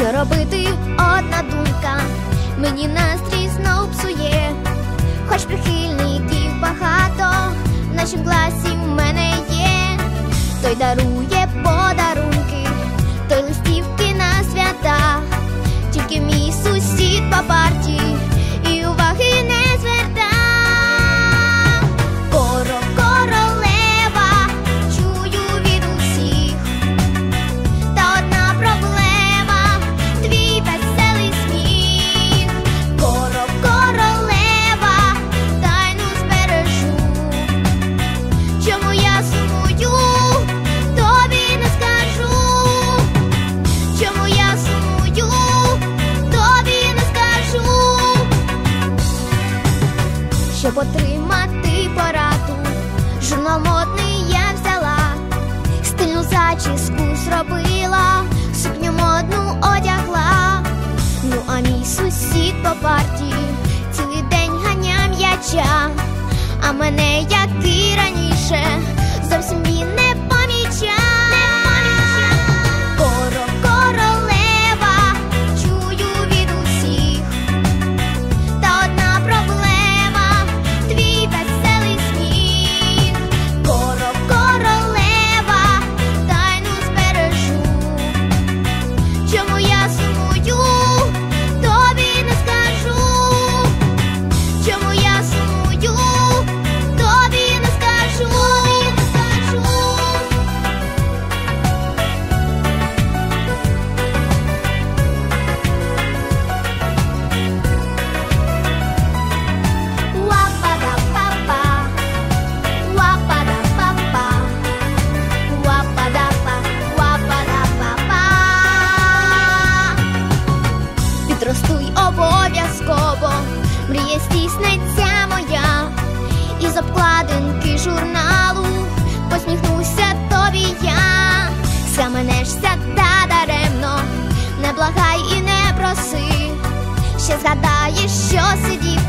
Що робити одна думка, мені настрій знов псує, хоч прихильників багато, в нашім класі в мене є, той дарує подарунки, той листівки на свята, тільки мій сусід по парті. зробила, сукню одну одягла, ну а мій сусід по парті цілий день ганя м'яча, а мене який. згадаєш, що сидів.